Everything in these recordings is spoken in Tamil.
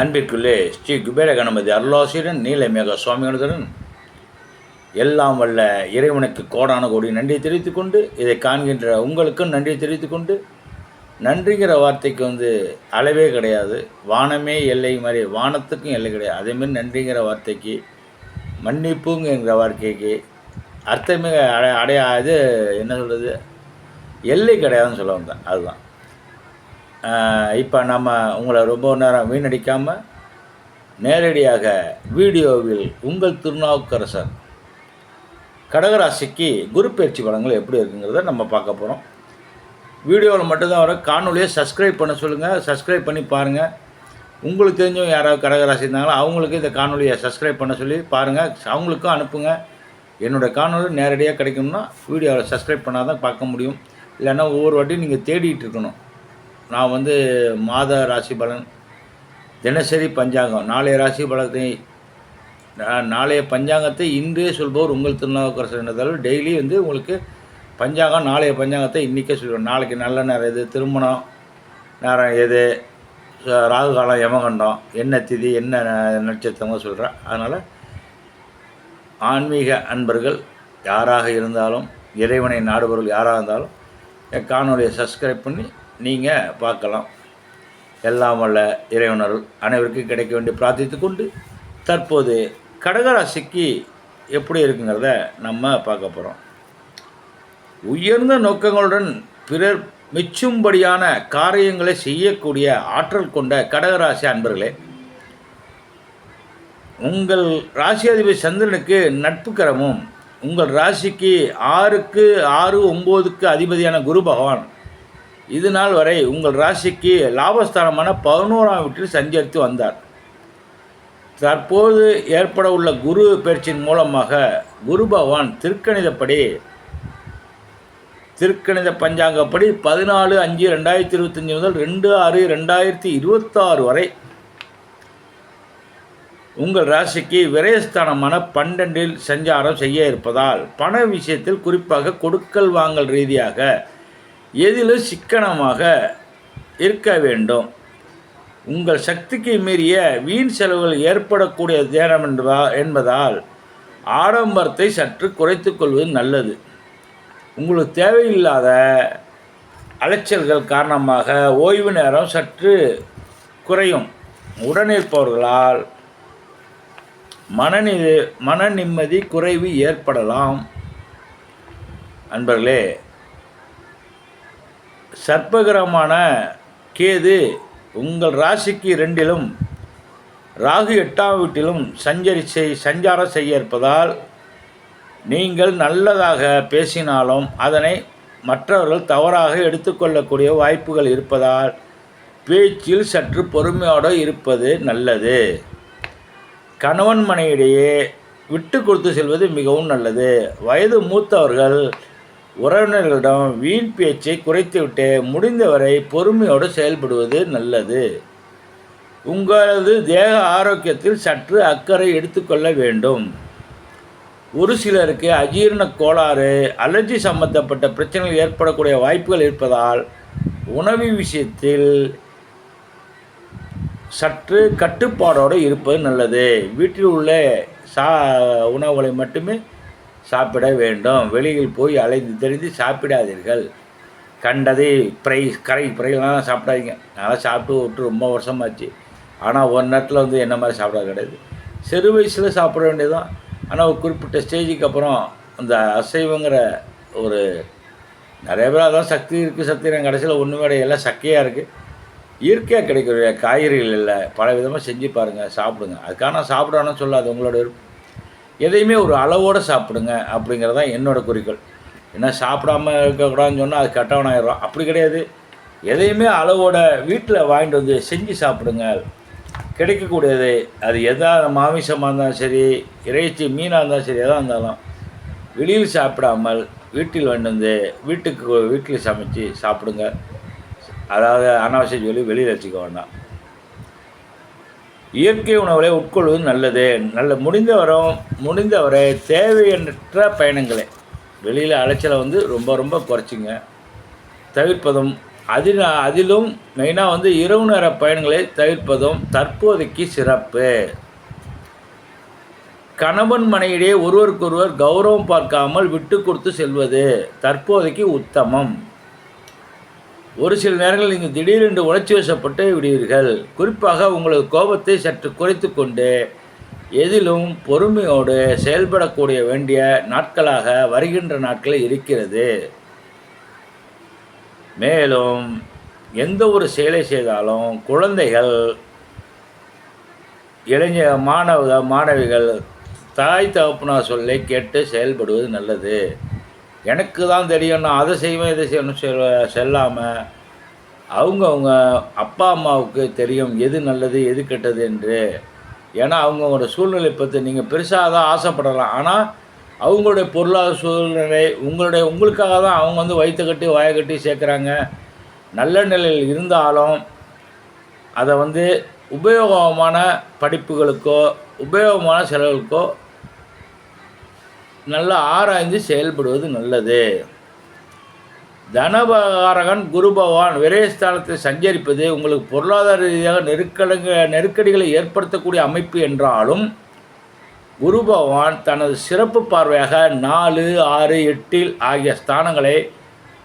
அன்பிற்குள்ளே ஸ்ரீ குபேர கணபதி அருளாசிரியன் நீலமேக சுவாமிகளுடன் எல்லாம் வல்ல இறைவனுக்கு கோடான கோடி நன்றி தெரிவித்துக் கொண்டு இதை காண்கின்ற உங்களுக்கும் நன்றி தெரிவித்துக் கொண்டு நன்றிங்கிற வார்த்தைக்கு வந்து அளவே கிடையாது. வானமே எல்லை மாதிரி வானத்துக்கும் எல்லை கிடையாது. அதேமாரி நன்றிங்கிற வார்த்தைக்கு மன்னிப்புங்கிற வார்த்தைக்கு அர்த்தமே அடை அடையாது என்ன சொல்கிறது எல்லை கிடையாதுன்னு சொல்லுவாங்க அதுதான். இப்போ நம்ம உங்களை ரொம்ப நேரம் வீணடிக்காமல் நேரடியாக வீடியோவில் உங்கள் திருநாவுக்கரசர் கடகராசிக்கு குரு பயிற்சி பலன்கள் எப்படி இருக்குங்கிறத நம்ம பார்க்க போகிறோம் வீடியோவில் மட்டும்தான் வர காணொலியை சப்ஸ்கிரைப் பண்ண சொல்லுங்கள் சப்ஸ்கிரைப் பண்ணி பாருங்கள் உங்களுக்கு தெரிஞ்சவங்க யாராவது கடகராசி இருந்தாங்களோ அவங்களுக்கு இந்த காணொலியை சப்ஸ்கிரைப் பண்ண சொல்லி பாருங்கள் அவங்களுக்கும் அனுப்புங்க. என்னோடய காணொலி நேரடியாக கிடைக்கும்னா வீடியோவில் சப்ஸ்கிரைப் பண்ணால் தான் பார்க்க முடியும். இல்லைன்னா ஒவ்வொரு வாட்டியும் நீங்கள் தேடிட்டு இருக்கணும். நான் வந்து மாத ராசி பலன். தினசரி பஞ்சாங்கம். நாளைய ராசி பலத்தை நாளைய பஞ்சாங்கத்தை இன்றே சொல்பவர் உங்கள் திருநாவுக்கரசர் என்றதால் டெய்லி வந்து உங்களுக்கு பஞ்சாங்கம் நாளைய பஞ்சாங்கத்தை இன்றைக்கே சொல்லுவோம் நாளைக்கு நல்ல நேரம் எது? திருமணம் நேரம் எது? ராகுகாலம் ராகு காலம் யமகண்டம் என்ன திதி என்ன ந- சொல்கிறேன் அதனால் ஆன்மீக அன்பர்கள் யாராக இருந்தாலும் இறைவனை நாடுபவர்கள் யாராக இருந்தாலும் என் காணொலியை சப்ஸ்கிரைப் பண்ணி நீங்கள் பார்க்கலாம். எல்லாம் வல்ல இறைவனர் அனைவருக்கும் கிடைக்க வேண்டிய பிரார்த்தித்து கொண்டு தற்போது கடகராசிக்கு எப்படி இருக்குங்கிறத நம்ம பார்க்க போகிறோம் உயர்ந்த நோக்கங்களுடன் பிறர் மிச்சும்படியான காரியங்களை செய்யக்கூடிய ஆற்றல் கொண்ட கடகராசி அன்பர்களே உங்கள் ராசியாதிபதி சந்திரனுக்கு நட்புக்கரமும் உங்கள் ராசிக்கு ஆறுக்கு ஆறு ஒம்போதுக்கு அதிபதியான குரு பகவான் இது நாள் வரை உங்கள் ராசிக்கு லாபஸ்தானமான பதினோராம் வீட்டில் சஞ்சரித்து வந்தார். தற்போது ஏற்பட உள்ள குரு பயிற்சியின் மூலமாக குரு பகவான் திருக்கணிதப்படி திருக்கணித பஞ்சாங்கப்படி பதினாலு அஞ்சு ரெண்டாயிரத்தி இருபத்தஞ்சி முதல் ரெண்டு ஆறு ரெண்டாயிரத்தி இருபத்தாறு வரை உங்கள் ராசிக்கு விரயஸ்தானமான பன்னெண்டில் சஞ்சாரம் செய்ய இருப்பதால் பண விஷயத்தில் குறிப்பாக கொடுக்கல் வாங்கல் ரீதியாக எதிலும் சிக்கனமாக இருக்க வேண்டும். உங்கள் சக்திக்கு மீறிய வீண் செலவுகள் ஏற்படக்கூடிய தேனம் என்பதா என்பதால் ஆடம்பரத்தை சற்று குறைத்து கொள்வது நல்லது. உங்களுக்கு தேவையில்லாத அலைச்சல்கள் காரணமாக ஓய்வு நேரம் சற்று குறையும். உடனிருப்பவர்களால் மனநி மன நிம்மதி குறைவு ஏற்படலாம். அன்பர்களே சர்ப்பகிரகமான கேது உங்கள் ராசிக்கு ரெண்டிலும் ராகு எட்டாம் வீட்டிலும் சஞ்சரி செய் சஞ்சாரம் செய்ய இருப்பதால் நீங்கள் நல்லதாக பேசினாலும் அதனை மற்றவர்கள் தவறாக எடுத்துக்கொள்ளக்கூடிய வாய்ப்புகள் இருப்பதால் பேச்சில் சற்று பொறுமையோடு இருப்பது நல்லது. கணவன் மனையிடையே விட்டு கொடுத்து செல்வது மிகவும் நல்லது. வயது மூத்தவர்கள் உறவினர்களிடம் வீண் பேச்சை குறைத்துவிட்டு முடிந்தவரை பொறுமையோடு செயல்படுவது நல்லது. உங்களது தேக ஆரோக்கியத்தில் சற்று அக்கறை எடுத்துக்கொள்ள வேண்டும். ஒரு சிலருக்கு அஜீரண கோளாறு அலர்ஜி சம்பந்தப்பட்ட பிரச்சனைகள் ஏற்படக்கூடிய வாய்ப்புகள் இருப்பதால் உணவு விஷயத்தில் சற்று கட்டுப்பாடோடு இருப்பது நல்லது. வீட்டில் உள்ள சா உணவுகளை மட்டுமே சாப்பிட வேண்டும். வெளியில் போய் அலைந்து தெரிந்து சாப்பிடாதீர்கள். கண்டது பிரை கரை ஃப்ரைலாம் சாப்பிடாதீங்க. நான் சாப்பிட்டு விட்டு ரொம்ப வருஷமாச்சு. ஆனால் ஒரு நேரத்தில் வந்து என்ன மாதிரி சாப்பிடாது கிடையாது. சிறு வயசில் சாப்பிட வேண்டியதுதான். ஆனால் ஒரு குறிப்பிட்ட ஸ்டேஜுக்கு அப்புறம் அந்த அசைவங்கிற ஒரு நிறைய பேர் அதான் சக்தி இருக்குது சக்தி நான் கடைசியில் ஒன்றுமே கிடையாது எல்லாம் சக்கையாக இருக்குது இயற்கையாக கிடைக்கிற காய்கறிகள் இல்லை. பல விதமாக செஞ்சு பாருங்கள் சாப்பிடுங்க. அதுக்காக நான் சாப்பிடணும்னு சொல்லாது. உங்களோட விருப்பம். எதையுமே ஒரு அளவோடு சாப்பிடுங்க அப்படிங்கிறது தான் என்னோடய குறிக்கோள். ஏன்னா சாப்பிடாம இருக்கக்கூடாதுன்னு சொன்னால் அது கெட்டவனாயிடும் அப்படி கிடையாது. எதையுமே அளவோட வீட்டில் வாங்கிட்டு வந்து செஞ்சு சாப்பிடுங்க. கிடைக்கக்கூடியது அது எதாவது மாமிசமாக இருந்தாலும் சரி இறைச்சி மீனாக இருந்தாலும் சரி எதாக இருந்தாலும். வெளியில் சாப்பிடாமல் வீட்டில் வாங்கிட்டு வந்து வீட்டுக்கு வீட்டில் சமைச்சு சாப்பிடுங்க. அதாவது அனாவசிய சொல்லி வெளியில் வச்சுக்க வேண்டாம். இயற்கை உணவுகளை உட்கொள்வது நல்லது. நல்ல முடிந்தவரும் முடிந்தவரை தேவையற்ற பயணங்களை. வெளியில் அலைச்சலை வந்து ரொம்ப ரொம்ப குறைச்சிங்க. தவிர்ப்பதும் அதில் அதிலும் மெயினாக வந்து இரவு நேர பயணங்களை தவிர்ப்பதும் தற்போதைக்கு சிறப்பு. கணவன் மனையிடையே ஒருவருக்கொருவர் கௌரவம் பார்க்காமல் விட்டு கொடுத்து செல்வது தற்போதைக்கு உத்தமம். ஒரு சில நேரங்களில் நீங்கள் திடீரென்று உணர்ச்சி வசப்பட்டு விடுவீர்கள். குறிப்பாக உங்களது கோபத்தை சற்று குறைத்து கொண்டு எதிலும் பொறுமையோடு செயல்படக்கூடிய வேண்டிய நாட்களாக வருகின்ற நாட்கள் இருக்கிறது. மேலும் எந்த ஒரு செயலை செய்தாலும் குழந்தைகள் இளைஞ மாணவ மாணவிகள் தாய் தகப்பனார் சொல்லை கேட்டு செயல்படுவது நல்லது. எனக்கு தான் தெரியும் நான் அதை செய்வேன் இதை செய்யணும் செல்ல செல்லாமல் அவங்கவுங்க அப்பா அம்மாவுக்கு தெரியும் எது நல்லது எது கெட்டது என்று. ஏன்னா அவங்கவுங்களோட சூழ்நிலை பற்றி நீங்கள் பெருசாக தான் ஆசைப்படலாம். ஆனால் அவங்களுடைய பொருளாதார சூழ்நிலை உங்களுடைய உங்களுக்காக தான் அவங்க வந்து வயிற்று கட்டி வாயை கட்டி சேர்க்குறாங்க. நல்ல நிலையில் இருந்தாலும் அதை வந்து உபயோகமான படிப்புகளுக்கோ உபயோகமான செலவுகளுக்கோ நல்லா ஆராய்ந்து செயல்படுவது நல்லது. தனபகாரகன் குரு பகவான் விரயஸ்தானத்தை சஞ்சரிப்பது உங்களுக்கு பொருளாதார ரீதியாக நெருக்கடங்க நெருக்கடிகளை ஏற்படுத்தக்கூடிய அமைப்பு என்றாலும் குரு பகவான் தனது சிறப்பு பார்வையாக நாலு ஆறு எட்டில் ஆகிய ஸ்தானங்களை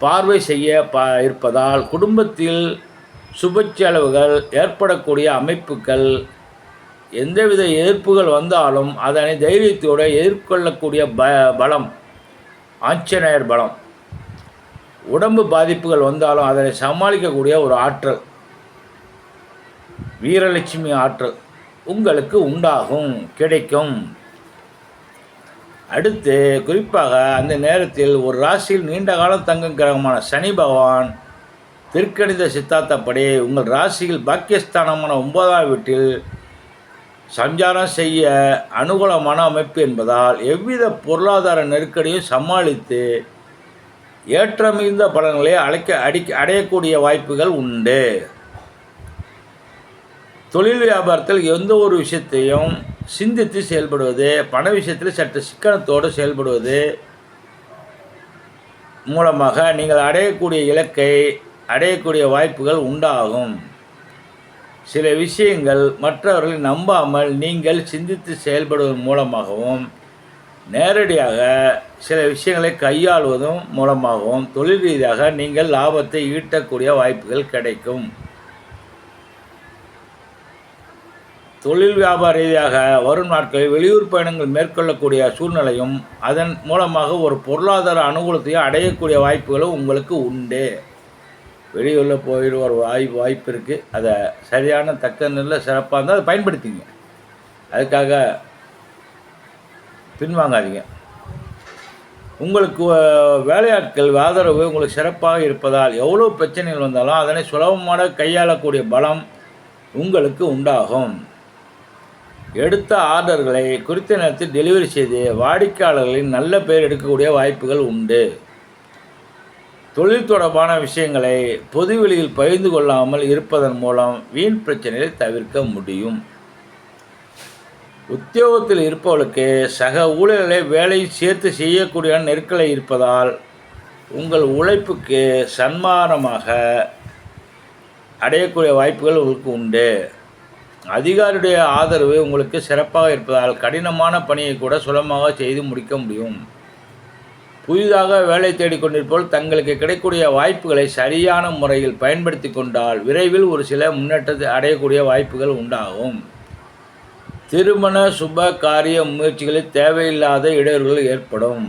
பார்வை செய்ய ப இருப்பதால் குடும்பத்தில் சுப செலவுகள் ஏற்படக்கூடிய அமைப்புகள் எந்தவித எதிர்ப்புகள் வந்தாலும் அதனை தைரியத்தோடு எதிர்கொள்ளக்கூடிய ப பலம் ஆஞ்சநேயர் பலம். உடம்பு பாதிப்புகள் வந்தாலும் அதனை சமாளிக்கக்கூடிய ஒரு ஆற்றல் வீரலட்சுமி ஆற்றல் உங்களுக்கு உண்டாகும் கிடைக்கும். அடுத்து குறிப்பாக அந்த நேரத்தில் ஒரு ராசியில் நீண்ட காலம் தங்கும் கிரகமான சனி பகவான் திருக்கணித சித்தாந்தப்படி உங்கள் ராசியில் பாக்கியஸ்தானமான ஒன்பதாம் வீட்டில் சஞ்சாரம் செய்ய அனுகூலமான அமைப்பு என்பதால் எவ்வித பொருளாதார நெருக்கடியும் சமாளித்து ஏற்றமிகுந்த பலன்களை அழைக்க அடிக்க அடையக்கூடிய வாய்ப்புகள் உண்டு. தொழில் வியாபாரத்தில் எந்த ஒரு விஷயத்தையும் சிந்தித்து செயல்படுவது பண விஷயத்தில் சற்று சிக்கனத்தோடு செயல்படுவது மூலமாக நீங்கள் அடையக்கூடிய இலக்கை அடையக்கூடிய வாய்ப்புகள் உண்டாகும். சில விஷயங்கள் மற்றவர்களை நம்பாமல் நீங்கள் சிந்தித்து செயல்படுவதன் மூலமாகவும் நேரடியாக சில விஷயங்களை கையாளுவதும் மூலமாகவும் தொழில் ரீதியாக நீங்கள் லாபத்தை ஈட்டக்கூடிய வாய்ப்புகள் கிடைக்கும். தொழில் வியாபார ரீதியாக வரும் நாட்களில் வெளியூர் பயணங்கள் மேற்கொள்ளக்கூடிய சூழ்நிலையும் அதன் மூலமாக ஒரு பொருளாதார அனுகூலத்தையும் அடையக்கூடிய வாய்ப்புகளும் உங்களுக்கு உண்டு. வெளியூரில் போயிட ஒரு வாய்ப்பு வாய்ப்பு இருக்குது அதை சரியான தக்க நிலையில் சிறப்பாக இருந்தால் அதை பயன்படுத்திங்க. அதுக்காக பின்வாங்காதீங்க. உங்களுக்கு வேலையாட்கள் ஆதரவு உங்களுக்கு சிறப்பாக இருப்பதால் எவ்வளோ பிரச்சனைகள் வந்தாலும் அதனை சுலபமாக கையாளக்கூடிய பலம் உங்களுக்கு உண்டாகும். எடுத்த ஆர்டர்களை குறித்த நேரத்தில் டெலிவரி செய்து வாடிக்கையாளர்களின் நல்ல பெயர் எடுக்கக்கூடிய வாய்ப்புகள் உண்டு. தொழில் தொடர்பான விஷயங்களை பொதுவெளியில் பகிர்ந்து கொள்ளாமல் இருப்பதன் மூலம் வீண் பிரச்சனைகளை தவிர்க்க முடியும். உத்தியோகத்தில் இருப்பவர்களுக்கு சக ஊழியர்களை வேலை சேர்த்து செய்யக்கூடிய நெருக்கலை இருப்பதால் உங்கள் உழைப்புக்கு சன்மானமாக அடையக்கூடிய வாய்ப்புகள் உங்களுக்கு உண்டு. அதிகாரியுடைய ஆதரவு உங்களுக்கு சிறப்பாக இருப்பதால் கடினமான பணியை கூட சுலபமாக செய்து முடிக்க முடியும். புதிதாக வேலை தேடிக்கொண்டிருப்போல் தங்களுக்கு கிடைக்கக்கூடிய வாய்ப்புகளை சரியான முறையில் பயன்படுத்தி கொண்டால் விரைவில் ஒரு சில முன்னேற்றத்தை அடையக்கூடிய வாய்ப்புகள் உண்டாகும். திருமண சுப காரிய முயற்சிகளில் தேவையில்லாத இடையூறுகள் ஏற்படும்.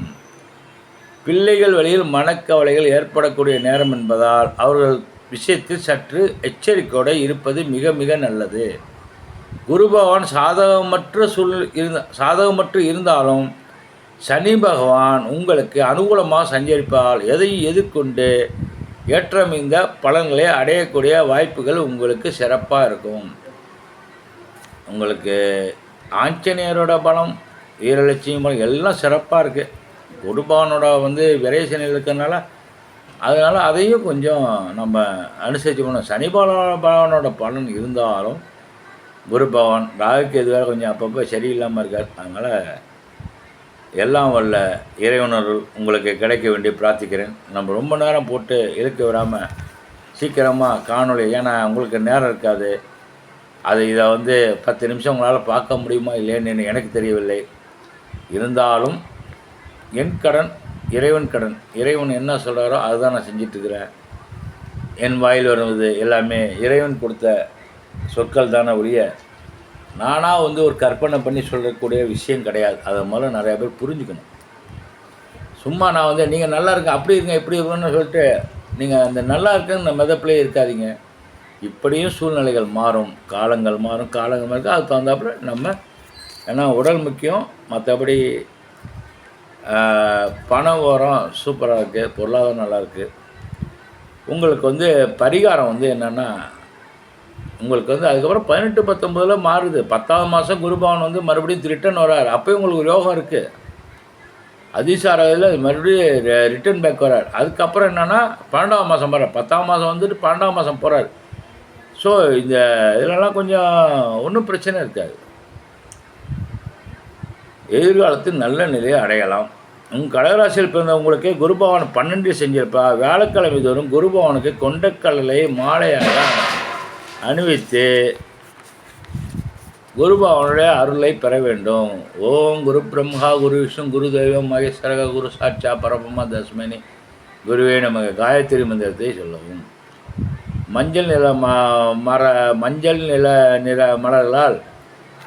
பிள்ளைகள் வழியில் மனக்கவலைகள் ஏற்படக்கூடிய நேரம் என்பதால் அவர்கள் விஷயத்தில் சற்று எச்சரிக்கையோடு இருப்பது மிக மிக நல்லது. குரு பகவான் சாதகமற்ற சூழ் இருந்த சாதகமற்று இருந்தாலும் சனி பகவான் உங்களுக்கு அனுகூலமாக சஞ்சரிப்பால் எதையும் எதிர்கொண்டு ஏற்றமிந்த பலன்களை அடையக்கூடிய வாய்ப்புகள் உங்களுக்கு சிறப்பாக இருக்கும். உங்களுக்கு ஆஞ்சநேயரோட பலம் வீரலட்சுமி பலம் எல்லாம் சிறப்பாக இருக்குது குருபவனோட வந்து விரைசனில் இருக்கிறதுனால அதனால் அதையும் கொஞ்சம் நம்ம அனுசரித்து பண்ணோம் சனி பகவானோட பலன் இருந்தாலும் குரு பகவான் ராகுக்கு எதுவாக கொஞ்சம் அப்பப்போ சரியில்லாமல் இருக்கார். அதனால் எல்லாம் வல்ல இறைவனர் உங்களுக்கு கிடைக்க வேண்டி பிரார்த்திக்கிறேன். நம்ம ரொம்ப நேரம் போட்டு இழுக்க விடாமல் சீக்கிரமாக காணொலி ஏன்னா உங்களுக்கு நேரம் இருக்காது. அது இதை வந்து பத்து நிமிஷம் உங்களால் பார்க்க முடியுமா இல்லைன்னு எனக்கு தெரியவில்லை. இருந்தாலும் என் கடன் இறைவன் கடன். இறைவன் என்ன சொல்கிறாரோ அதுதான் நான் செஞ்சிட்ருக்கிறேன். என் வாயில் வருவது எல்லாமே இறைவன் கொடுத்த சொற்கள் தானே ஒழிய நானாக வந்து ஒரு கற்பனை பண்ணி சொல்லக்கூடிய விஷயம் கிடையாது. அதை முதல்ல நிறையா பேர் புரிஞ்சுக்கணும். சும்மா நான் வந்து நீங்கள் நல்லா இருக்க அப்படி இருங்க இப்படி இருக்கணும்னு சொல்லிட்டு நீங்கள் அந்த நல்லா இருக்குன்னு மெதப்பிலே இருக்காதீங்க. இப்படியும் சூழ்நிலைகள் மாறும். காலங்கள் மாறும் காலங்கள் மாறும். அதுக்கு தகுந்தாப்புல நம்ம ஏன்னா உடல் முக்கியம். மற்றபடி பணம் ஓரம் சூப்பராக இருக்குது பொருளாதாரம் நல்லா இருக்குது உங்களுக்கு வந்து பரிகாரம் வந்து என்னென்னா உங்களுக்கு வந்து அதுக்கப்புறம் பதினெட்டு பத்தொம்பதில் மாறுது. பத்தாவது மாதம் குருபவன் வந்து மறுபடியும் ரிட்டன் வரார். அப்போயும் உங்களுக்கு யோகம் இருக்குது அதிசார இதில் மறுபடியும் ரிட்டன் பேக் வரார். அதுக்கப்புறம் என்னென்னா பன்னெண்டாம் மாதம் போகிறார் பத்தாம் மாதம் வந்துட்டு பன்னெண்டாம் மாதம் போகிறார் ஸோ இந்த இதிலலாம் கொஞ்சம் ஒன்றும் பிரச்சனை இருக்காது. எதிர்காலத்தில் நல்ல நிலையை அடையலாம். உங்கள் கடகராசியில் பிறந்தவங்களுக்கே குருபவன் பன்னெண்டு செஞ்சிருப்பா. வியாழக்கிழமை தோறும் குருபவனுக்கு கொண்டக்கடலை மாலையாக அணிவித்து குருபவனுடைய அருளை பெற வேண்டும். ஓம் குரு பிரம்மா குரு விஷ்ணு குரு தெய்வம் மகேஸ்வரக குரு சாட்சா பரபமா தஸ்மனி. குருவே நமக்கு காயத்ரி மந்திரத்தை சொல்லவும். மஞ்சள் நில ம மர மஞ்சள் நில நிற மலர்களால்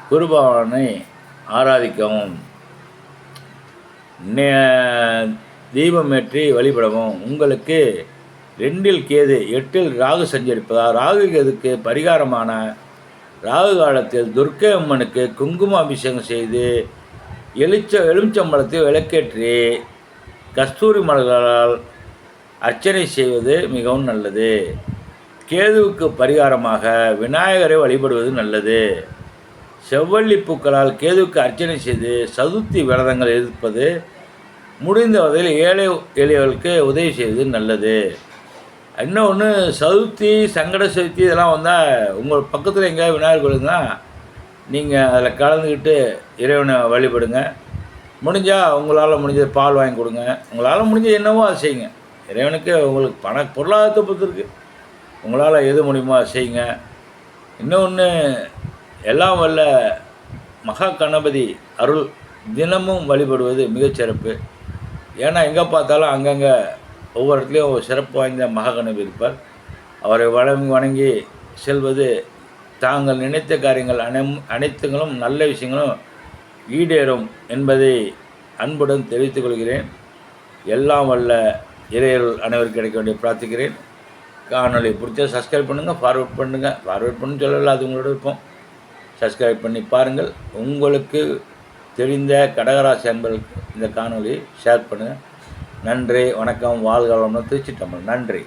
குருபவனை ஆராதிக்கவும். தீபமேற்றி வழிபடவும். உங்களுக்கு ரெண்டில் கேது எட்டில் ராகு சஞ்சரிப்பதால் ராகு கேதுக்கு பரிகாரமான ராகு காலத்தில் துர்க்கை அம்மனுக்கு குங்கும அபிஷேகம் செய்து எலுச்ச எலுமிச்சம்பழத்தை விளக்கேற்றி கஸ்தூரி மலர்களால் அர்ச்சனை செய்வது மிகவும் நல்லது. கேதுவுக்கு பரிகாரமாக விநாயகரை வழிபடுவது நல்லது. செவ்வள்ளி பூக்களால் கேதுவுக்கு அர்ச்சனை செய்து சதுர்த்தி விரதங்கள் இருப்பது முடிந்த வகையில் ஏழை எளியவர்களுக்கு உதவி செய்வது நல்லது. இன்னொன்று சதுர்த்தி சங்கட சதுர்த்தி இதெல்லாம் வந்தால் உங்கள் பக்கத்தில் எங்கேயாவது விநாயகர் கோயிலுங்கன்னா நீங்கள் அதில் கலந்துக்கிட்டு இறைவனை வழிபடுங்க. முடிஞ்சால் உங்களால் முடிஞ்சது பால் வாங்கி கொடுங்க. உங்களால் முடிஞ்ச என்னவோ அதை செய்யுங்க. இறைவனுக்கு உங்களுக்கு பண பொருளாதாரத்தை பொறுத்து இருக்குது உங்களால் எது முடியுமோ அதை செய்யுங்க. இன்னொன்று எல்லாம் வல்ல மகா கணபதி அருள் தினமும் வழிபடுவது மிகச்சிறப்பு. ஏன்னா எங்கே பார்த்தாலும் அங்கங்கே ஒவ்வொரு இடத்துலையும் ஒரு சிறப்பு வாய்ந்த மகாகணவி இருப்பார். அவரை வணங்கி வணங்கி செல்வது தாங்கள் நினைத்த காரியங்கள் அனை அனைத்துங்களும் நல்ல விஷயங்களும் ஈடேறும் என்பதை அன்புடன் தெரிவித்துக் கொள்கிறேன். எல்லாம் வல்ல இறையர்கள் அனைவருக்கு கிடைக்க வேண்டிய பிரார்த்திக்கிறேன். காணொலி பிடிச்சா சப்ஸ்கிரைப் பண்ணுங்கள் ஃபார்வர்ட் பண்ணுங்கள் ஃபார்வர்ட் பண்ணு சொல்லல அது உங்களோட இருப்போம் சப்ஸ்கிரைப் பண்ணி பாருங்கள். உங்களுக்கு தெரிந்த கடகராசி அன்பர்களுக்கு இந்த காணொலியை ஷேர் பண்ணுங்கள் நன்றி வணக்கம் வாழ்க வளம்னு திருச்சி தமிழ். நன்றி.